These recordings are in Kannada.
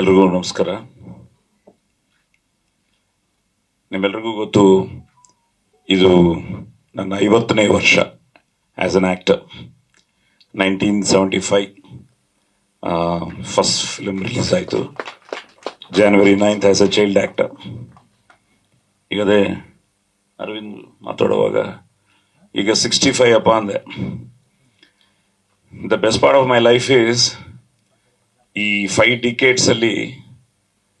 ಎಲ್ರಿಗೂ ನಮಸ್ಕಾರ. ನಿಮ್ಮೆಲ್ರಿಗೂ ಗೊತ್ತು, ಇದು ನನ್ನ ಐವತ್ತನೇ ವರ್ಷ as an actor nineteen seventy five first film release ಆಯಿತು. January ninth as a child actor ಈಗ ಅದೇ ಅರವಿಂದ್ ಮಾತಾಡುವಾಗ, ಈಗ ಸಿಕ್ಸ್ಟಿ ಫೈವ್ ಅಪ್ಪ ಅಂದೆ. The best part of my life is ಈ ಫೈವ್ ಡಿಕೇಟ್ಸ್ ಅಲ್ಲಿ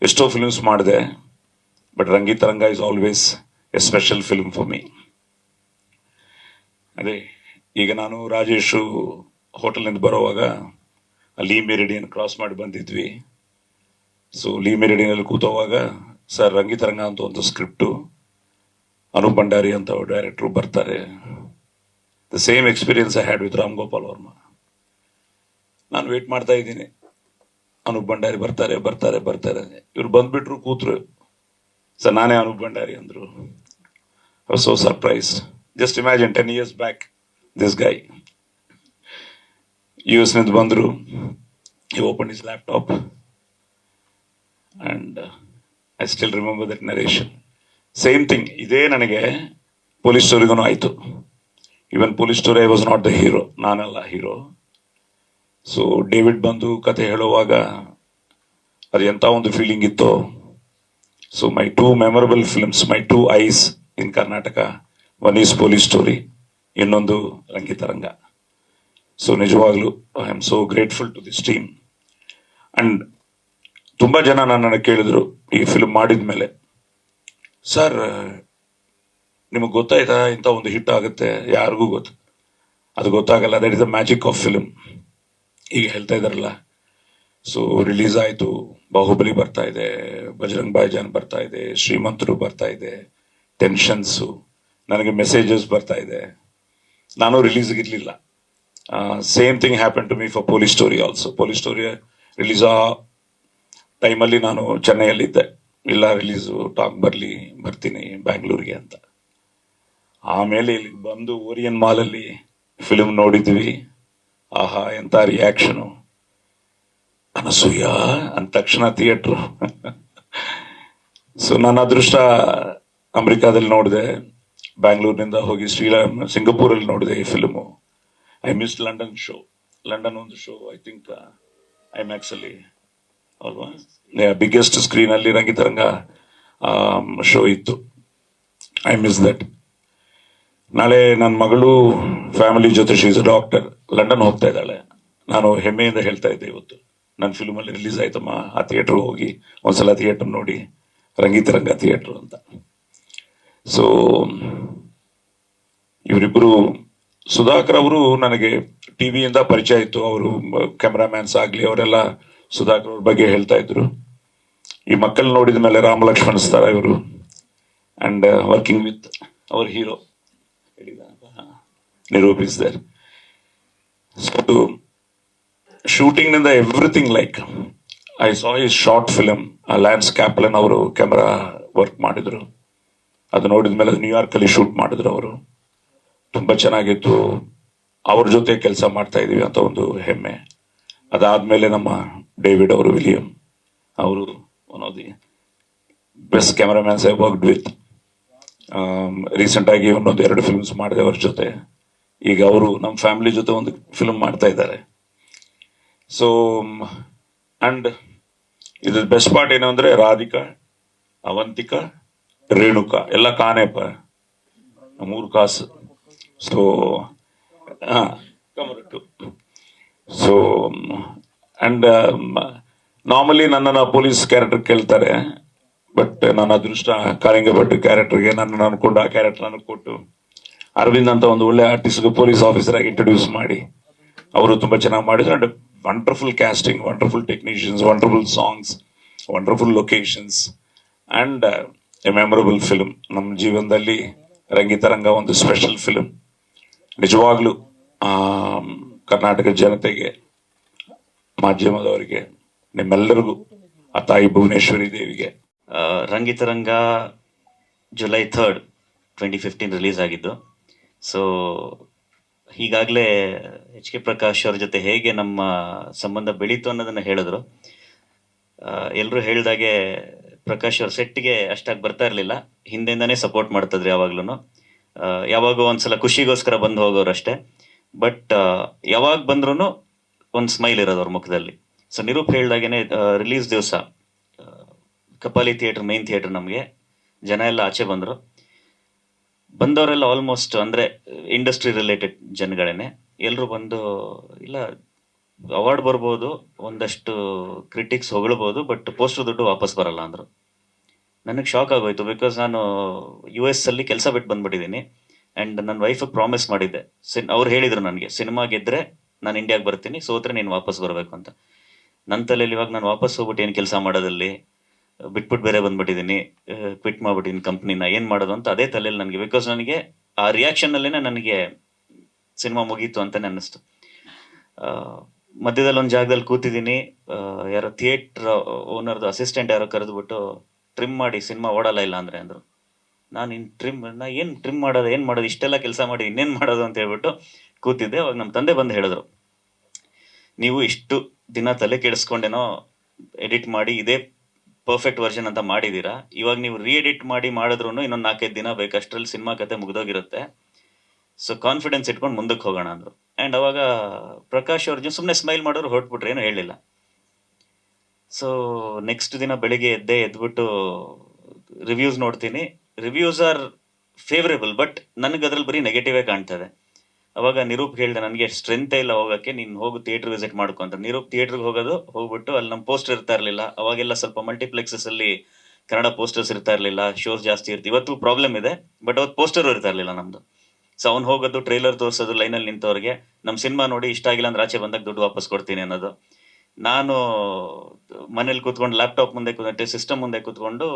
ಎಷ್ಟೋ ಫಿಲ್ಮ್ಸ್ ಮಾಡಿದೆ but Rangitaranga is always a special film for me ಅದೇ, ಈಗ ನಾನು ರಾಜೇಶು ಹೋಟೆಲ್ನಿಂದ ಬರೋವಾಗ ಲೀ ಮೆರಿಡಿಯನ್ ಕ್ರಾಸ್ ಮಾಡಿ ಬಂದಿದ್ವಿ. ಸೊ ಲೀ ಮೆರಿಡಿಯನಲ್ಲಿ ಕೂತೋವಾಗ, ಸರ್ ರಂಗಿತರಂಗ ಅಂತ ಒಂದು ಸ್ಕ್ರಿಪ್ಟು ಅನೂಪ್ ಭಂಡಾರಿ ಅಂತ ಡೈರೆಕ್ಟ್ರು ಬರ್ತಾರೆ. The same experience I had with Ram Gopal Varma ನಾನು ವೇಟ್ ಮಾಡ್ತಾ ಇದ್ದೀನಿ. ಅನೂಪ್ ಭಂಡಾರಿ ಬರ್ತಾರೆ ಬರ್ತಾರೆ ಬರ್ತಾರೆ. ಇವ್ರು ಬಂದ್ಬಿಟ್ರು ಕೂತ್ರು. ಸರ್, ನಾನೇ ಅನೂಪ್ ಭಂಡಾರಿ ಅಂದ್ರು. So surprise just imagine ten years back this guy you ಎಸ್ನಿಂದ ಬಂದ್ರು. ಈ open is laptop and I still remember that narration same thing ಇದೇ ನನಗೆ ಪೊಲೀಸ್ ಸ್ಟೋರಿಗೂ ಆಯಿತು. Even police story I was not the hero ನಾನಲ್ಲ ಹೀರೋ ಸೊ ಡೇವಿಡ್ ಬಂದು ಕತೆ ಹೇಳುವಾಗ ಅದು ಎಂಥ ಒಂದು ಫೀಲಿಂಗ್ ಇತ್ತು. So my two memorable films my two eyes in Karnataka one is police story ಇನ್ನೊಂದು ರಂಗಿತರಂಗ ಸೊ ನಿಜವಾಗ್ಲೂ I am so grateful to this team and ತುಂಬ ಜನ ನನ್ನನ್ನು ಕೇಳಿದ್ರು ಈ ಫಿಲ್ಮ್ ಮಾಡಿದ ಮೇಲೆ. ಸರ್ ನಿಮಗೆ ಗೊತ್ತಾಯ್ತಾ? ಇಂಥ ಒಂದು ಹಿಟ್ ಆಗುತ್ತೆ. ಯಾರಿಗೂ ಗೊತ್ತು. ಅದು ಗೊತ್ತಾಗಲ್ಲ. That is the magic of film ಈಗ ಹೇಳ್ತಾ ಇದಾರಲ್ಲ ಸೊ ರಿಲೀಸ್ ಆಯಿತು. ಬಾಹುಬಲಿ ಬರ್ತಾ ಇದೆ. ಬಜರಂಗ್ ಬಾಯ್ಜಾನ್ ಬರ್ತಾ ಇದೆ. ಶ್ರೀಮಂತರು ಬರ್ತಾ ಇದೆ. ಟೆನ್ಷನ್ಸು ನನಗೆ ಮೆಸೇಜಸ್ ಬರ್ತಾ ಇದೆ. ನಾನು ರಿಲೀಸ್ಗೆ ಇರಲಿಲ್ಲ same thing happen to me for police story also police story release ಆ ಟೈಮಲ್ಲಿ ನಾನು ಚೆನ್ನೈಯಲ್ಲಿದ್ದೆ. ಇಲ್ಲ ರಿಲೀಸು ಟಾಕ್ ಬರಲಿ, ಬರ್ತೀನಿ ಬ್ಯಾಂಗ್ಳೂರಿಗೆ ಅಂತ. ಆಮೇಲೆ ಇಲ್ಲಿಗೆ ಬಂದು ಓರಿಯನ್ ಮಾಲಲ್ಲಿ ಫಿಲ್ಮ್ ನೋಡಿದ್ವಿ. ಆಹಾ ಎಂತ ರಿಯಾಕ್ಷನು ಅನಸೂಯ ಅಂದ ತಕ್ಷಣ ಥಿಯೇಟ್ರು ಸೊ ನನ್ನ ಅದೃಷ್ಟ ಅಮೆರಿಕಾದಲ್ಲಿ ನೋಡಿದೆ. ಬ್ಯಾಂಗ್ಳೂರಿನಿಂದ ಹೋಗಿ ಶ್ರೀರಾಮ್ ಸಿಂಗಪೂರಲ್ಲಿ ನೋಡಿದೆ ಈ film I miss London show London ಒಂದು ಶೋ ಐ ಥಿಂಕ್ ಐ ಅಲ್ಲಿ. ಅಲ್ವಾ? ಬಿಗ್ಗೆಸ್ಟ್ ಸ್ಕ್ರೀನ್ ಅಲ್ಲಿ ರಂಗಿತರಂಗ ಶೋ ಇತ್ತು. ಐ ಮಿಸ್ ದಟ್ ನಾಳೆ ನನ್ನ ಮಗಳು ಫ್ಯಾಮಿಲಿ ಜೊತೆ ಶೀಸ್ ಡಾಕ್ಟರ್ ಲಂಡನ್ ಹೋಗ್ತಾ ಇದ್ದಾಳೆ. ನಾನು ಹೆಮ್ಮೆಯಿಂದ ಹೇಳ್ತಾ ಇದ್ದೆ ಇವತ್ತು. ನನ್ನ ಫಿಲ್ಮ್ ಅಲ್ಲಿ ರಿಲೀಸ್ ಆಯ್ತಮ್ಮ, ಆ ಥಿಯೇಟರ್ ಹೋಗಿ ಒಂದ್ಸಲ ಥಿಯೇಟರ್ ನೋಡಿ ರಂಗಿತರಂಗ ಥಿಯೇಟರ್ ಅಂತ. ಸೊ ಇವರಿಬ್ಬರು ಸುಧಾಕರ್ ಅವರು ನನಗೆ ಟಿವಿಯಿಂದ ಪರಿಚಯ ಇತ್ತು ಅವರು, ಕ್ಯಾಮ್ರಾಮ್ಯಾನ್ಸ್ ಆಗಲಿ, ಅವರೆಲ್ಲ ಸುಧಾಕರ್ ಅವ್ರ ಬಗ್ಗೆ ಹೇಳ್ತಾ ಇದ್ರು. ಈ ಮಕ್ಕಳು ನೋಡಿದ ಮೇಲೆ ರಾಮ ಲಕ್ಷ್ಮಣ್ ಸ್ತಾರ ಇವರು and working with our hero ನಿರೂಪಿಸಿದ್ದಾರೆ so ಶೂಟಿಂಗ್ನಿಂದ ಎವ್ರಿಥಿಂಗ್ ಲೈಕ್ ಐ ಸಾ ಈ ಶಾರ್ಟ್ ಫಿಲಮ್ ಲ್ಯಾನ್ಸ್ ಕ್ಯಾಪ್ಲನ್ ಅವರು ಕ್ಯಾಮ್ರಾ ವರ್ಕ್ ಮಾಡಿದರು. ಅದು ನೋಡಿದ ಮೇಲೆ ನ್ಯೂಯಾರ್ಕಲ್ಲಿ ಶೂಟ್ ಮಾಡಿದ್ರು ಅವರು. ತುಂಬ ಚೆನ್ನಾಗಿತ್ತು. ಅವ್ರ ಜೊತೆ ಕೆಲಸ ಮಾಡ್ತಾ ಇದ್ದೀವಿ ಅಂತ ಒಂದು ಹೆಮ್ಮೆ. ಅದಾದಮೇಲೆ ನಮ್ಮ ಡೇವಿಡ್ ಅವರು, ವಿಲಿಯಂ ಅವರು one of the best cameramans I worked with ರೀಸೆಂಟಾಗಿ ಒಂದೊಂದು ಎರಡು ಫಿಲ್ಮ್ಸ್ ಮಾಡಿದೆ ಅವ್ರ ಜೊತೆ. ಈಗ ಅವರು ನಮ್ಮ ಫ್ಯಾಮಿಲಿ ಜೊತೆ ಒಂದು ಫಿಲ್ಮ್ ಮಾಡ್ತಾ ಇದ್ದಾರೆ. ಸೊ ಅಂಡ್ ಇದ್ರ ಬೆಸ್ಟ್ ಪಾರ್ಟ್ ಏನು ಅಂದ್ರೆ ರಾಧಿಕಾ, ಅವಂತಿಕಾ, ರೇಣುಕಾ, ಎಲ್ಲ ಕಾನೇಪ ಮೂರು ಕಾಸು. ಸೊ ಕಮರಟ್ಟು ಸೊ ಅಂಡ್ ನಾರ್ಮಲಿ ನನ್ನನ್ನು ಪೊಲೀಸ್ ಕ್ಯಾರೆಕ್ಟರ್ ಕೇಳ್ತಾರೆ ಬಟ್ ನನ್ನ ಅದೃಷ್ಟ ಕಾಳಿಂಗ ಭಟ್ ಕ್ಯಾರೆಕ್ಟರ್ಗೆ ನನ್ನನ್ನು ಅನ್ಕೊಂಡು ಆ ಕ್ಯಾರೆಕ್ಟರ್ ನನಗೆ ಕೊಟ್ಟು ಅರವಿಂದ್ ಅಂತ ಒಂದು ಒಳ್ಳೆ ಆರ್ಟಿಸ್ಟ್ ಪೊಲೀಸ್ ಆಫೀಸರ್ ಆಗಿ ಇಂಟ್ರೊಡ್ಯೂಸ್ ಮಾಡಿ. ಅವರು ತುಂಬಾ ಚೆನ್ನಾಗಿ ಮಾಡಿದ್ರು and wonderful casting wonderful technicians wonderful songs wonderful locations and a memorable film ನಮ್ಮ ಜೀವನದಲ್ಲಿ ರಂಗಿತರಂಗ ಒಂದು ಸ್ಪೆಷಲ್ ಫಿಲ್ಮ್ ನಿಜವಾಗ್ಲೂ ಕರ್ನಾಟಕ ಜನತೆಗೆ, ಮಾಧ್ಯಮದವರಿಗೆ, ನಿಮ್ಮೆಲ್ಲರಿಗೂ, ಆ ತಾಯಿ ಭುವನೇಶ್ವರಿ ದೇವಿಗೆ. Rangitaranga July third twenty fifteen release ಆಗಿದ್ದು. ಸೊ ಈಗಾಗಲೇ ಎಚ್ ಕೆ ಪ್ರಕಾಶ್ ಅವ್ರ ಜೊತೆ ಹೇಗೆ ನಮ್ಮ ಸಂಬಂಧ ಬೆಳೀತು ಅನ್ನೋದನ್ನ ಹೇಳಿದ್ರು. ಎಲ್ಲರೂ ಹೇಳಿದಾಗೆ ಪ್ರಕಾಶ್ ಅವ್ರ ಸೆಟ್ಗೆ ಅಷ್ಟಾಗಿ ಬರ್ತಾ ಇರಲಿಲ್ಲ. ಹಿಂದೆಯಿಂದನೇ ಸಪೋರ್ಟ್ ಮಾಡ್ತಿದ್ರು ಯಾವಾಗ್ಲೂ ಯಾವಾಗೋ ಒಂದ್ಸಲ ಖುಷಿಗೋಸ್ಕರ ಬಂದು ಹೋಗೋರು ಅಷ್ಟೇ. ಬಟ್ ಯಾವಾಗ ಬಂದ್ರೂ ಒಂದು ಸ್ಮೈಲ್ ಇರೋದು ಅವ್ರ ಮುಖದಲ್ಲಿ. ಸೊ ನಿರೂಪ್ ಹೇಳ್ದಾಗೇನೆ ರಿಲೀಸ್ ದಿವಸ ಕಪಾಲಿ ಥಿಯೇಟರ್ ಮೇನ್ ಥಿಯೇಟರ್ ನಮಗೆ. ಜನ ಎಲ್ಲ ಆಚೆ ಬಂದರು. ಬಂದವರೆಲ್ಲ ಆಲ್ಮೋಸ್ಟ್ ಅಂದರೆ ಇಂಡಸ್ಟ್ರಿ ರಿಲೇಟೆಡ್ ಜನಗಳೇನೆ. ಎಲ್ಲರೂ ಬಂದು, ಇಲ್ಲ ಅವಾರ್ಡ್ ಬರ್ಬೋದು, ಒಂದಷ್ಟು ಕ್ರಿಟಿಕ್ಸ್ ಹೊಗಳ್ಬೋದು ಬಟ್ ಪೋಸ್ಟರ್ ದುಡ್ಡು ವಾಪಸ್ ಬರಲ್ಲ ಅಂದರು. ನನಗೆ ಶಾಕ್ ಆಗೋಯ್ತು ಬಿಕಾಸ್ ನಾನು ಯು ಎಸ್ ಅಲ್ಲಿ ಕೆಲಸ ಬಿಟ್ಟು ಬಂದ್ಬಿಟ್ಟಿದ್ದೀನಿ. ಆ್ಯಂಡ್ ನನ್ನ ವೈಫಿಗೆ ಪ್ರಾಮಿಸ್ ಮಾಡಿದ್ದೆ. ಸಿನ್, ಅವ್ರು ಹೇಳಿದ್ರು ನನಗೆ, ಸಿನಿಮಾ ಗೆದ್ರೆ ನಾನು ಇಂಡಿಯಾಗೆ ಬರ್ತೀನಿ, ಸೋತ್ರೆ ನೀನು ವಾಪಸ್ ಬರಬೇಕು ಅಂತ. ನನ್ನ ತಲೆಯಲ್ಲಿ ಇವಾಗ ನಾನು ವಾಪಸ್ ಹೋಗ್ಬಿಟ್ಟು ಏನು ಕೆಲಸ ಮಾಡೋದಲ್ಲಿ? ಬಿಟ್ಬಿಟ್ಟು ಬೇರೆ ಬಂದ್ಬಿಟ್ಟಿದ್ದೀನಿ ಕ್ವಿಟ್ ಮಾಡ್ಬಿಟ್ಟಿದ್ದೀನಿ ಕಂಪ್ನಿನ ಏನು ಮಾಡೋದು ಅಂತ ಅದೇ ತಲೆಯಲ್ಲಿ ನನಗೆ ಬಿಕಾಸ್ ನನಗೆ ಆ ರಿಯಾಕ್ಷನ್ನಲ್ಲೇ ನನಗೆ ಸಿನಿಮಾ ಮುಗೀತು ಅಂತ ಅನ್ನಿಸ್ತು. ಮಧ್ಯದಲ್ಲಿ ಒಂದು ಜಾಗದಲ್ಲಿ ಕೂತಿದ್ದೀನಿ ಯಾರೋ ಥಿಯೇಟ್ರ್ ಓನರ್ದು ಅಸಿಸ್ಟೆಂಟ್ ಯಾರೋ ಕರೆದ್ಬಿಟ್ಟು ಟ್ರಿಮ್ ಮಾಡಿ ಸಿನಿಮಾ ಓಡಲ್ಲ ಇಲ್ಲ ಅಂದರೆ, ಅಂದರು. ನಾನು ಇನ್ನು ಟ್ರಿಮ್ ನಾ ಏನು ಟ್ರಿಮ್ ಮಾಡೋದು, ಏನು ಮಾಡೋದು, ಇಷ್ಟೆಲ್ಲ ಕೆಲಸ ಮಾಡಿ, ಇನ್ನೇನು ಮಾಡೋದು ಅಂತ ಹೇಳ್ಬಿಟ್ಟು ಕೂತಿದ್ದೆ. ಅವಾಗ ನಮ್ಮ ತಂದೆ ಬಂದು ಹೇಳಿದ್ರು, ನೀವು ಇಷ್ಟು ದಿನ ತಲೆ ಕೆಡಿಸ್ಕೊಂಡೇನೋ ಎಡಿಟ್ ಮಾಡಿ, ಇದೇ ಪರ್ಫೆಕ್ಟ್ ವರ್ಷನ್ ಅಂತ ಮಾಡಿದ್ದೀರಾ ಇವಾಗ ನೀವು ರೀ ಎಡಿಟ್ ಮಾಡಿ ಮಾಡಿದ್ರು ಇನ್ನೊಂದು ನಾಲ್ಕೈದು ದಿನ ಬೇಕು. ಅಷ್ಟರಲ್ಲಿ ಸಿನಿಮಾ ಕತೆ ಮುಗ್ದೋಗಿರುತ್ತೆ. ಸೊ ಕಾನ್ಫಿಡೆನ್ಸ್ ಇಟ್ಕೊಂಡು ಮುಂದಕ್ಕೆ ಹೋಗೋಣ ಅಂದರು. ಆ್ಯಂಡ್ ಅವಾಗ ಪ್ರಕಾಶ್ ಅವ್ರ ಸುಮ್ಮನೆ ಸ್ಮೈಲ್ ಮಾಡೋರು ಹೊರಟ್ಬಿಟ್ರೆ ಏನು ಹೇಳಿಲ್ಲ. ಸೊ ನೆಕ್ಸ್ಟ್ ದಿನ ಬೆಳಿಗ್ಗೆ ಎದ್ದೆ ಎದ್ಬಿಟ್ಟು ರಿವ್ಯೂಸ್ ನೋಡ್ತೀನಿ. ರಿವ್ಯೂಸ್ ಆರ್ ಫೇವರೇಬಲ್ ಬಟ್ ನನಗೆ ಅದ್ರಲ್ಲಿ ಬರೀ ನೆಗೆಟಿವೇ ಕಾಣ್ತದೆ ಅವಾಗ ನಿರೂಪ್ ಹೇಳ್ದೆ, ನನಗೆ ಸ್ಟ್ರೆಂತ್ ಇಲ್ಲ ಹೋಗಕ್ಕೆ, ನೀನು ಹೋಗು ಥಿಯೇಟರ್ ವಿಸಿಟ್ ಮಾಡ್ಕೊ ಅಂತ. ನಿರೂಪ್ ಥಿಯೇಟರ್ಗೆ ಹೋಗೋದು, ಹೋಗ್ಬಿಟ್ಟು ಅಲ್ಲಿ ನಮ್ಮ ಪೋಸ್ಟರ್ ಇರ್ತಾ ಇರಲಿಲ್ಲ. ಅವಾಗೆಲ್ಲ ಸ್ವಲ್ಪ ಮಲ್ಟಿಪ್ಲೆಕ್ಸಸ್ ಅಲ್ಲಿ ಕನ್ನಡ ಪೋಸ್ಟರ್ಸ್ ಇರ್ತಾ ಇರಲಿಲ್ಲ ಶೋಸ್ ಜಾಸ್ತಿ ಇರ್ತಿ, ಇವತ್ತು ಪ್ರಾಬ್ಲಮ್ ಇದೆ ಬಟ್ ಅವತ್ತು ಪೋಸ್ಟರ್ ಇರ್ತಾ ಇರಲಿಲ್ಲ ನಮ್ದು. ಸೊ ಅವ್ನು ಹೋಗೋದು ಟ್ರೈಲರ್ ತೋರಿಸೋದು ಲೈನಲ್ಲಿ ನಿಂತವ್ರಿಗೆ ನಮ್ಮ ಸಿನಿಮಾ ನೋಡಿ ಇಷ್ಟ ಆಗಿಲ್ಲ ಅಂದ್ರೆ ಆಚೆ ಬಂದಾಗ ದುಡ್ಡು ವಾಪಸ್ ಕೊಡ್ತೀನಿ ಅನ್ನೋದು. ನಾನು ಮನೇಲಿ ಕೂತ್ಕೊಂಡು ಲ್ಯಾಪ್ಟಾಪ್ ಮುಂದೆ ಕೂತ್ಕೊಂಡು ಸಿಸ್ಟಮ್ ಮುಂದೆ ಕೂತ್ಕೊಂಡು,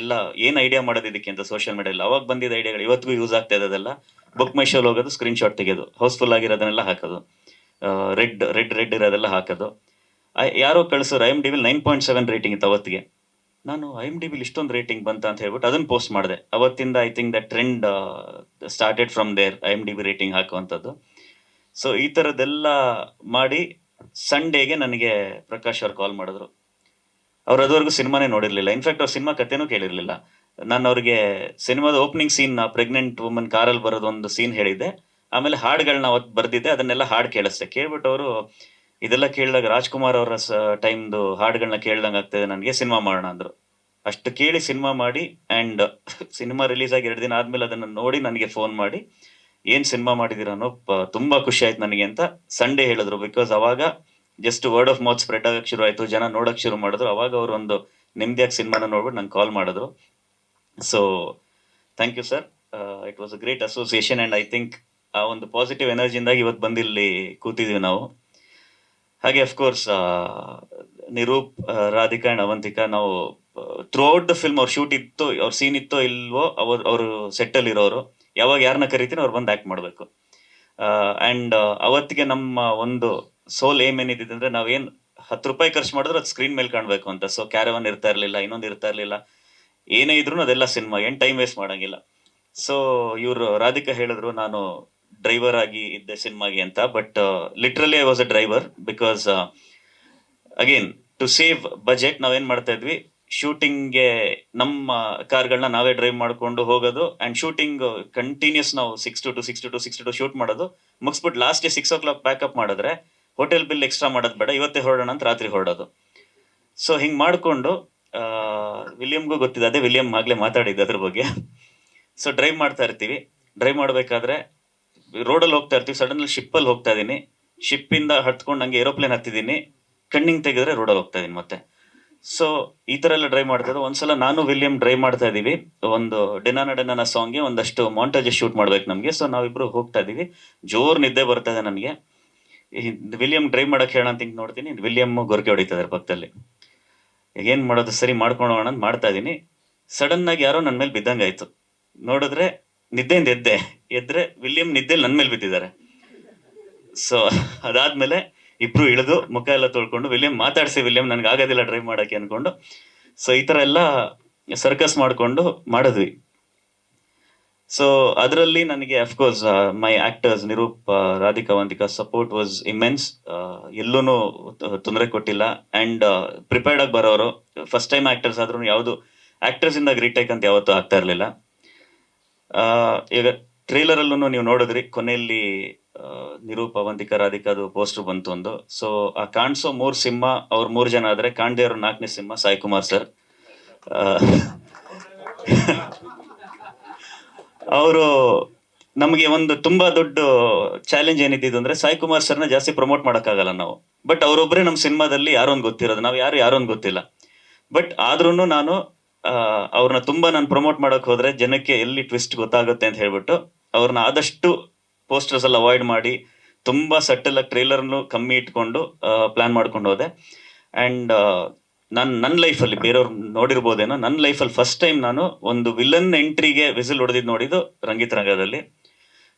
ಎಲ್ಲ ಏನ್ ಐಡಿಯಾ ಮಾಡೋದು ಇದಕ್ಕೆ ಅಂತ ಸೋಷಿಯಲ್ ಮೀಡಿಯಲ್ಲಿ ಅವಾಗ ಬಂದಿದ್ದ ಐಡಿಯಾಗಳು ಇವತ್ತಿಗೂ ಯೂಸ್ ಆಗ್ತಾ ಇದೆ ಅದೆಲ್ಲ ಬುಕ್ ಮೈ ಶೋಲ್ ಹೋಗೋದು ಸ್ಕ್ರೀನ್ ಶಾಟ್ ತೆಗೆಯೋದು ಹೌಸ್ಫುಲ್ ಆಗಿರೋದನ್ನೆಲ್ಲ ಹಾಕೋದು. ರೆಡ್ ರೆಡ್ ರೆಡ್ ಇರೋದೆಲ್ಲ ಹಾಕೋದು. ಯಾರೋ ಕಳಿಸೋರು ಐ ಎಂ ಡಿ ವಿಲ್ ನೈನ್ ಪಾಯಿಂಟ್ ಸೆವೆನ್ ರೇಟಿಂಗ್ ಇತ್ತು ಅವತ್ತಿಗೆ. ನಾನು ಐ ಎಂ ಡಿ ಬಿಲ್ ಇಷ್ಟೊಂದು ರೇಟಿಂಗ್ ಬಂತ ಅಂತ ಹೇಳ್ಬಿಟ್ಟು ಅದನ್ನು ಪೋಸ್ಟ್ ಮಾಡಿದೆ. ಅವತ್ತಿಂದ I think the trend started from there I M D B rating ಹಾಕುವಂಥದ್ದು. ಸೊ ಈ ಥರದ್ದೆಲ್ಲ ಮಾಡಿ ಸಂಡೇಗೆ ನನಗೆ ಪ್ರಕಾಶ್ ಅವ್ರು ಕಾಲ್ ಮಾಡಿದ್ರು. ಅವ್ರು ಅದುವರೆಗೂ ಸಿನಿಮಾನೇ ನೋಡಿರಲಿಲ್ಲ. ಇನ್ಫ್ಯಾಕ್ಟ್ ಅವ್ರ ಸಿನಿಮಾ ಕಥೆನೂ ಕೇಳಿರ್ಲಿಲ್ಲ. ನಾನು ಅವ್ರಿಗೆ ಸಿನಿಮಾದ ಓಪನಿಂಗ್ ಸೀನ್ ಪ್ರೆಗ್ನೆಂಟ್ ವುಮನ್ ಕಾರಲ್ಲಿ ಬರೋದು ಒಂದು ಸೀನ್ ಹೇಳಿದ್ದೆ. ಆಮೇಲೆ ಹಾಡುಗಳನ್ನ ಅವತ್ತು ಬರ್ದಿದ್ದೆ, ಅದನ್ನೆಲ್ಲ ಹಾಡು ಕೇಳಿಸ್ದೆ. ಕೇಳ್ಬಿಟ್ಟು ಅವರು, ಇದೆಲ್ಲ ಕೇಳಿದಾಗ ರಾಜ್ಕುಮಾರ್ ಅವರ ಟೈಮ್ದು ಹಾಡುಗಳನ್ನ ಕೇಳ್ದಂಗೆ ಆಗ್ತದೆ ನನಗೆ, ಸಿನಿಮಾ ಮಾಡೋಣ ಅಂದ್ರು. ಅಷ್ಟು ಕೇಳಿ ಸಿನಿಮಾ ಮಾಡಿ ಆ್ಯಂಡ್ ಸಿನಿಮಾ ರಿಲೀಸ್ ಆಗಿ ಎರಡು ದಿನ ಆದಮೇಲೆ ಅದನ್ನು ನೋಡಿ ನನಗೆ ಫೋನ್ ಮಾಡಿ, ಏನು ಸಿನಿಮಾ ಪ- ತುಂಬಾ ಖುಷಿ ಆಯ್ತು ನನಗೆ ಅಂತ ಸಂಡೇ ಹೇಳಿದ್ರು. ಬಿಕಾಸ್ ಅವಾಗ just word of mouth spread ಆಗಕ್ಕೆ ಶುರು ಆಯಿತು, ಜನ ನೋಡಕ್ ಶುರು ಮಾಡಿದ್ರು. ಅವಾಗ ಅವರು ಒಂದು ನೆಮ್ಮದಿಯಾಗಿ ಸಿನಿಮಾನ ನೋಡ್ಬಿಟ್ಟು ನಂಗೆ ಕಾಲ್ ಮಾಡಿದ್ರು. So thank you sir it was a great association and I think ಆ ಒಂದು ಪಾಸಿಟಿವ್ ಎನರ್ಜಿಯಿಂದಾಗಿ ಇವತ್ತು ಬಂದಿಲ್ಲಿ ಕೂತಿದ್ದೀವಿ ನಾವು. ಹಾಗೆ of course Nirup Radhika and Avantika ನಾವು ಥ್ರೂ ಔಟ್ ದ ಫಿಲ್ಮ್ ಅವ್ರ ಶೂಟ್ ಇತ್ತು, ಅವ್ರ ಸೀನ್ ಇತ್ತೋ ಇಲ್ವೋ, ಅವರ್, ಅವರು ಸೆಟ್ಟಲ್ಲಿ ಇರೋರು. ಯಾವಾಗ ಯಾರನ್ನ ಕರಿತೀನಿ ಅವ್ರು ಬಂದು ಆ್ಯಕ್ಟ್ ಮಾಡಬೇಕು. ಅಂಡ್ ಅವತ್ತಿಗೆ ನಮ್ಮ ಒಂದು ಸೋಲ್ ಏಮ್ ಏನಿದೆ ನಾವೇನು ನಾವೇನ್ ಹತ್ತು ರೂಪಾಯಿ ಖರ್ಚು ಮಾಡಿದ್ರೆ ಅದು ಸ್ಕ್ರೀನ್ ಮೇಲೆ ಕಾಣಬೇಕು ಅಂತ. ಸೊ ಕ್ಯಾರವನ್ ಇರ್ತಾ ಇರಲಿಲ್ಲ, ಇನ್ನೊಂದು ಇರ್ತಾ ಇರ್ಲಿಲ್ಲ. ಏನೇ ಇದ್ರು ಅದೆಲ್ಲ ಸಿನಿಮಾ, ಏನು ಟೈಮ್ ವೇಸ್ಟ್ ಮಾಡಂಗಿಲ್ಲ. ಸೊ ಇವರು ರಾಧಿಕಾ ಹೇಳಿದ್ರು, ನಾನು ಡ್ರೈವರ್ ಆಗಿ ಇದ್ದೆ ಸಿನಿಮಾಗೆ ಅಂತ but literally I was a driver because again to save budget ನಾವೇನ್ ಮಾಡ್ತಾ ಇದ್ವಿ? ಶೂಟಿಂಗ್ಗೆ ನಮ್ಮ ಕಾರ್ಗಳನ್ನ ನಾವೇ ಡ್ರೈವ್ ಮಾಡ್ಕೊಂಡು ಹೋಗೋದು ಅಂಡ್ ಶೂಟಿಂಗ್ ಕಂಟಿನ್ಯೂಸ್ ನಾವು six to two six to two six to shoot ಮಾಡೋದು. ಮುಗಿಸ್ಬಿಟ್ಟು last six o'clock backup ಮಾಡಿದ್ರೆ ಹೋಟೆಲ್ ಬಿಲ್ ಎಕ್ಸ್ಟ್ರಾ ಮಾಡೋದು ಬೇಡ, ಇವತ್ತೇ ಹೊರಡೋಣ ಅಂತ ರಾತ್ರಿ ಹೊರಡೋದು. ಸೊ ಹಿಂಗೆ ಮಾಡ್ಕೊಂಡು ವಿಲಿಯಮ್ಗೂ ಗೊತ್ತಿದೆ, ಅದೇ ವಿಲಿಯಂ ಆಗಲೇ ಮಾತಾಡಿದ್ದು ಅದ್ರ ಬಗ್ಗೆ. ಸೊ ಡ್ರೈವ್ ಮಾಡ್ತಾ ಇರ್ತೀವಿ. ಡ್ರೈವ್ ಮಾಡಬೇಕಾದ್ರೆ ರೋಡಲ್ಲಿ ಹೋಗ್ತಾ ಇರ್ತೀವಿ. ಸಡನ್ಲಿ ಶಿಪ್ಪಲ್ಲಿ ಹೋಗ್ತಾ ಇದ್ದೀನಿ ಶಿಪ್ಪಿಂದ ಹತ್ಕೊಂಡು ನಂಗೆ ಏರೋಪ್ಲೇನ್ ಹತ್ತಿದ್ದೀನಿ ಕಣ್ಣಿಂಗ್ ತೆಗೆದ್ರೆ ರೋಡಲ್ಲಿ ಹೋಗ್ತಾ ಇದ್ದೀನಿ ಮತ್ತೆ. ಸೊ ಈ ಥರ ಎಲ್ಲ ಡ್ರೈವ್ ಮಾಡ್ತಾ ಇದ್ದೆ. ಒಂದ್ಸಲ ನಾನು ವಿಲಿಯಂ ಡ್ರೈವ್ ಮಾಡ್ತಾ ಇದ್ದೀವಿ ಒಂದು ಡೆನಾನ ಡೆನಾನ ಸಾಂಗ್ಗೆ ಒಂದಷ್ಟು ಮಾಂಟೇಜಸ್ ಶೂಟ್ ಮಾಡ್ಬೇಕು ನಮಗೆ. ಸೊ ನಾವಿಬ್ರು ಹೋಗ್ತಾ ಇದ್ದೀವಿ ಜೋರು ನಿದ್ದೆ ಬರ್ತಾ ಇದೆ ನನಗೆ. ವಿಲಿಯಂ ಡ್ರೈವ್ ಮಾಡೋಕೆ ಹೇಳೋಣ ಅಂತ ಹಿಂಗೆ ನೋಡ್ತೀನಿ. ವಿಲಿಯಮ್ ಗೊರಕೆ ಹೊಡಿತಾ ಇದ್ದಾರೆ ಪಕ್ಕದಲ್ಲಿ. ಏನ್ ಮಾಡೋದು, ಸರಿ ಮಾಡ್ಕೊಂಡು ಹೋಗೋಣ ಅಂತ ಮಾಡ್ತಾ ಇದ್ದೀನಿ ಸಡನ್ ಆಗಿ ಯಾರೋ ನನ್ನ ಮೇಲೆ ಬಿದ್ದಂಗಾಯ್ತು ನೋಡಿದ್ರೆ ನಿದ್ದೆಯಿಂದ ಎದ್ದೆ. ಎದ್ರೆ ವಿಲಿಯಂ ನಿದ್ದೆಲಿ ನನ್ನ ಮೇಲೆ ಬಿದ್ದಿದ್ದಾರೆ. ಸೊ ಅದಾದ್ಮೇಲೆ ಇಬ್ರು ಇಳಿದು ಮುಖ ಎಲ್ಲ ತೊಳ್ಕೊಂಡು ವಿಲಿಯಂ ಮಾತಾಡ್ಸಿ, ವಿಲಿಯಂ ನನಗೆ ಆಗೋದಿಲ್ಲ ಡ್ರೈವ್ ಮಾಡಕ್ಕೆ ಅನ್ಕೊಂಡು. ಸೊ ಈ ಥರ ಎಲ್ಲ ಸರ್ಕಸ್ ಮಾಡ್ಕೊಂಡು ಮಾಡಿದ್ವಿ. ಸೊ ಅದರಲ್ಲಿ ನನಗೆ of course my actors Nirup Radhika Avantika support was immense ಎಲ್ಲೂ ತೊಂದರೆ ಕೊಟ್ಟಿಲ್ಲ. ಅಂಡ್ ಪ್ರಿಪೇರ್ಡ್ ಆಗಿ ಬರೋರು ಫಸ್ಟ್ ಟೈಮ್ ಆಕ್ಟರ್ಸ್ ಆದ್ರೂ ಯಾವುದು ಆಕ್ಟರ್ಸ್ ಇಂದ ಗ್ರೀಟೇಕ್ ಅಂತ ಯಾವತ್ತೂ ಆಗ್ತಾ ಇರಲಿಲ್ಲ. ಈಗ ಟ್ರೇಲರ್ ಅಲ್ಲೂ ನೀವು ನೋಡಿದ್ರಿ, ಕೊನೆಯಲ್ಲಿ ನಿರೂಪ ವಂತಿಕಾ ರಾಧಿಕಾದು ಪೋಸ್ಟರ್ ಬಂತು ಒಂದು. ಸೊ ಆ ಕಾಣಿಸೋ ಮೂರ್ ಸಿಂಹ, ಅವ್ರ ಮೂರ್ ಜನ ಆದ್ರೆ, ಕಾಣ್ದೇ ಅವ್ರ ನಾಲ್ಕನೇ ಸಿಂಹ ಸಾಯಿ ಕುಮಾರ್ ಸರ್ ಅವರು ನಮಗೆ ಒಂದು ತುಂಬಾ ದೊಡ್ಡ ಚಾಲೆಂಜ್ ಏನಿದ್ದು ಅಂದ್ರೆ ಸಾಯಿ ಕುಮಾರ್ ಸರ್ನ ಜಾಸ್ತಿ ಪ್ರಮೋಟ್ ಮಾಡಕ್ಕಾಗಲ್ಲ ನಾವು. ಬಟ್ ಅವರೊಬ್ಬರೇ ನಮ್ಮ ಸಿನಿಮಾದಲ್ಲಿ ಯಾರೋ ಒಂದು ಗೊತ್ತಿರೋದು. ನಾವು ಯಾರು, ಯಾರೋ ಒಂದು ಗೊತ್ತಿಲ್ಲ. ಬಟ್ ಆದ್ರೂ ನಾನು ಅವ್ರನ್ನ ತುಂಬಾ ನಾನು ಪ್ರಮೋಟ್ ಮಾಡಕ್ ಹೋದ್ರೆ ಜನಕ್ಕೆ ಎಲ್ಲಿ ಟ್ವಿಸ್ಟ್ ಗೊತ್ತಾಗುತ್ತೆ ಅಂತ ಹೇಳ್ಬಿಟ್ಟು ಅವ್ರನ್ನ ಆದಷ್ಟು ಪೋಸ್ಟರ್ಸ್ ಎಲ್ಲ ಅವಾಯ್ಡ್ ಮಾಡಿ ತುಂಬಾ ಸಟಲ್ ಆಗಿ ಟ್ರೇಲರ್ನು ಕಮ್ಮಿ ಇಟ್ಕೊಂಡು ಪ್ಲಾನ್ ಮಾಡ್ಕೊಂಡು ಹೋದೆ. ಅಂಡ್ ನಾನು ನನ್ನ ಲೈಫಲ್ಲಿ, ಬೇರೆಯವ್ರು ನೋಡಿರ್ಬೋದೇನೋ ನನ್ನ ಲೈಫಲ್ಲಿ ಫಸ್ಟ್ ಟೈಮ್ ನಾನು ಒಂದು ವಿಲನ್ ಎಂಟ್ರಿಗೆ ವಿಸಿಲ್ ಹೊಡೆದಿದ್ದು ನೋಡಿದ್ದು ರಂಗಿತ್ ರಂಗದಲ್ಲಿ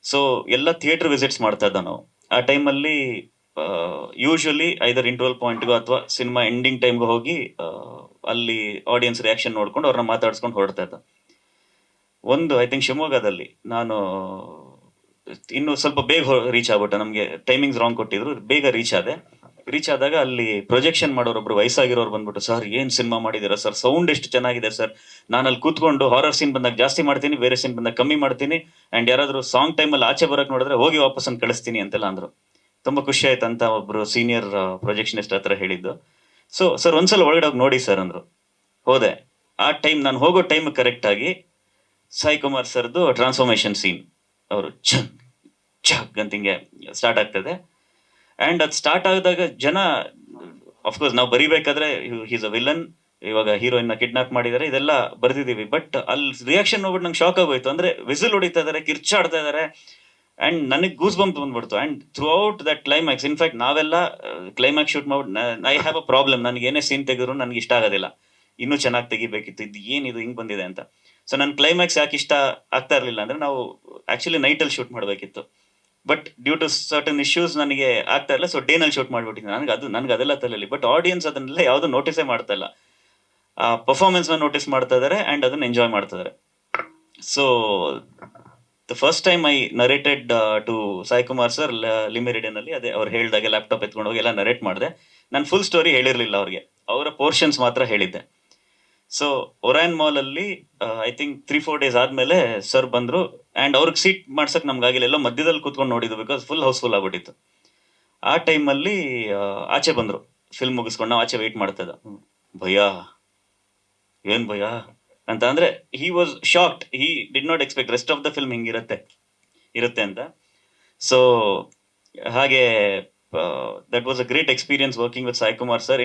ಸೊ ಎಲ್ಲ ಥಿಯೇಟರ್ ವಿಸಿಟ್ಸ್ ಮಾಡ್ತಾ ಇದ್ದ ನಾವು. ಆ ಟೈಮಲ್ಲಿ ಯೂಶಲಿ ಐದರ್ ಇಂಟರ್ವಲ್ ಪಾಯಿಂಟ್ಗೂ ಅಥವಾ ಸಿನಿಮಾ ಎಂಡಿಂಗ್ ಟೈಮ್ಗೆ ಹೋಗಿ ಅಲ್ಲಿ ಆಡಿಯನ್ಸ್ ರಿಯಾಕ್ಷನ್ ನೋಡ್ಕೊಂಡು ಅವ್ರನ್ನ ಮಾತಾಡ್ಸ್ಕೊಂಡು ಹೊರಡ್ತಾ ಇದ್ದ. ಒಂದು ಐ ಥಿಂಕ್ ಶಿವಮೊಗ್ಗದಲ್ಲಿ ನಾನು, ಇನ್ನು ಸ್ವಲ್ಪ ಬೇಗ ರೀಚ್ ಆಗ್ಬಿಟ್ಟೆ. ನಮಗೆ ಟೈಮಿಂಗ್ಸ್ ರಾಂಗ್ ಕೊಟ್ಟಿದ್ರು, ಬೇಗ ರೀಚ್ ಆದೆ. ರೀಚ್ ಆದಾಗ ಅಲ್ಲಿ ಪ್ರೊಜೆಕ್ಷನ್ ಮಾಡೋರೊಬ್ರು ವಯಸ್ಸಾಗಿರೋರು ಬಂದ್ಬಿಟ್ಟು, ಸರ್, ಏನ್ ಸಿನಿಮಾ ಮಾಡಿದ್ದೀರಾ? ಸರ್ ಸೌಂಡ್ ಎಷ್ಟು ಚೆನ್ನಾಗಿದೆ, ಸರ್. ನಾನು ಅಲ್ಲಿ ಕೂತ್ಕೊಂಡು ಹಾರರ್ ಸೀನ್ ಬಂದಾಗ ಜಾಸ್ತಿ ಮಾಡ್ತೀನಿ, ಬೇರೆ ಸೀನ್ ಬಂದಾಗ ಕಮ್ಮಿ ಮಾಡ್ತೀನಿ ಅಂಡ್ ಯಾರಾದ್ರೂ ಸಾಂಗ್ ಟೈಮಲ್ಲಿ ಆಚೆ ಬರಕ್ ನೋಡಿದ್ರೆ ಹೋಗಿ ವಾಪಸ್ ಅಂತ ಕಳಿಸ್ತೀನಿ ಅಂತೆಲ್ಲ ಅಂದ್ರು. ತುಂಬಾ ಖುಷಿ ಆಯ್ತು ಅಂತ ಒಬ್ರು ಸೀನಿಯರ್ ಪ್ರೊಜೆಕ್ಷನಿಸ್ಟ್ ಹತ್ರ ಹೇಳಿದ್ದು. ಸೊ ಸರ್, ಒಂದ್ಸಲ ಒಳಗಡೆ ಹೋಗಿ ನೋಡಿ, ಸರ್, ಅಂದ್ರು. ಹೋದೆ. ಆ ಟೈಮ್ ನಾನು ಹೋಗೋ ಟೈಮ್ ಕರೆಕ್ಟ್ ಆಗಿ ಸಾಯಿ ಕುಮಾರ್ ಸರ್ದು ಟ್ರಾನ್ಸ್ಫಾರ್ಮೇಶನ್ ಸೀನ್ ಅವರು ಛಗ್ ಛಗ್ ಅಂತ ಹಿಂಗೆ ಸ್ಟಾರ್ಟ್ ಆಗ್ತದೆ. ಅಂಡ್ ಅದು ಸ್ಟಾರ್ಟ್ ಆದಾಗ ಜನ ಅಫ್ಕೋರ್ಸ್ ನಾವು ಬರಿಬೇಕಾದ್ರೆ ಈಸ್ ಅ ವಿಲನ್ ಇವಾಗ ಹೀರೋಯಿನ್ ಕಿಡ್ನಾಪ್ ಮಾಡಿದ್ದಾರೆ ಇದೆಲ್ಲ ಬರ್ದಿದೀವಿ. ಬಟ್ ಅಲ್ಲಿ ರಿಯಾಕ್ಷನ್ ನೋಡ್ಬಿಟ್ಟು ನಂಗೆ ಶಾಕ್ ಆಗೋಯ್ತು. ಅಂದ್ರೆ ವಿಸಿಲ್ ಹೊಡಿತಾ ಇದಾರೆ, ಕಿರ್ಚಾಡ್ತಾ ಇದಾರೆ ಅಂಡ್ ನನಗೆ ಗೂಸ್ ಬಂಪ್ ಬಂದ್ಬಿಡ್ತು. And throughout that climax in fact ನಾವೆಲ್ಲ ಕ್ಲೈಮ್ಯಾಕ್ಸ್ ಶೂಟ್ ಮಾಡ್ಬಿಟ್ಟು ಐ ಹ್ಯಾವ್ ಅ ಪ್ರಾಬ್ಲಮ್ ನನಗೆ ಏನೇ ಸೀನ್ ತೆಗೆದ್ರು ನನಗೆ ಇಷ್ಟ ಆಗೋದಿಲ್ಲ. ಇನ್ನೂ ಚೆನ್ನಾಗಿ ತೆಗಿಬೇಕಿತ್ತು. ಇದು ಏನಿದು ಹಿಂಗೆ ಬಂದಿದೆ ಅಂತ. ಸೊ ನನ್ನ ಕ್ಲೈಮ್ಯಾಕ್ಸ್ ಯಾಕೆ ಇಷ್ಟ ಆಗ್ತಾ ಇರಲಿಲ್ಲ ಅಂದ್ರೆ ನಾವು ಆಕ್ಚುಲಿ ನೈಟಲ್ಲಿ ಶೂಟ್ ಮಾಡಬೇಕಿತ್ತು. But due to certain issues ನನಗೆ ಆಗ್ತಾ ಇಲ್ಲ. ಸೊ ಡೇನಲ್ಲಿ ಶೂಟ್ ಮಾಡಿಬಿಟ್ಟಿದ್ದೀನಿ ನನಗೆ ಅದು, ನನಗೆ ಅದೆಲ್ಲ ತಲೆಯಲ್ಲಿ. ಬಟ್ ಆಡಿಯನ್ಸ್ ಅದನ್ನೆಲ್ಲ ಯಾವುದು ನೋಟಿಸೇ ಮಾಡ್ತಾ ಇಲ್ಲ. ಆ ಪರ್ಫಾರ್ಮೆನ್ಸ್ನ ನೋಟಿಸ್ ಮಾಡ್ತಾ ಇದ್ದಾರೆ ಆ್ಯಂಡ್ ಅದನ್ನು ಎಂಜಾಯ್ ಮಾಡ್ತಾ ಇದ್ದಾರೆ so the first time I narrated to Sai Kumar sir Le Meridien ಅಲ್ಲಿ ಅದೇ ಅವ್ರು ಹೇಳಿದಾಗೆ ಲ್ಯಾಪ್ಟಾಪ್ ಎತ್ಕೊಂಡು ಹೋಗಿ ಎಲ್ಲ ನರೇಟ್ ಮಾಡಿದೆ. ನಾನು ಫುಲ್ ಸ್ಟೋರಿ ಹೇಳಿರಲಿಲ್ಲ ಅವ್ರಿಗೆ. ಅವರ ಪೋರ್ಷನ್ಸ್ ಮಾತ್ರ ಹೇಳಿದ್ದೆ. So Orion ಮಾಲಲ್ಲಿ I think three four days ಆದಮೇಲೆ ಸರ್ ಬಂದ್ರು ಅಂಡ್ ಅವ್ರಿಗೆ ಸೀಟ್ ಮಾಡ್ಸಕ್ ನಮ್ಗೆ ಆಗಿಲ್ಲ. ಎಲ್ಲೋ ಮಧ್ಯದಲ್ಲಿ ಕುತ್ಕೊಂಡು ನೋಡಿದ್ದು ಬಿಕಾಸ್ ಫುಲ್ ಹೌಸ್ಫುಲ್ ಆಗ್ಬಿಟ್ಟಿತ್ತು. ಆ ಟೈಮಲ್ಲಿ ಆಚೆ ಬಂದ್ರು. ಫಿಲ್ಮ್ ಮುಗಿಸ್ಕೊಂಡು ನಾವು ಆಚೆ ವೆಯ್ಟ್ ಮಾಡ್ತಾ ಇದ್ದ. ಭಯ. ಏನ್ ಭಯ? ಅಂತ ಅಂದ್ರೆ he was shocked he did not expect rest of the film ಹಿಂಗಿರುತ್ತೆ. ಇರುತ್ತೆ ಅಂತ. ಸೊ ಹಾಗೆ that was a great experience working with Sai Kumar sir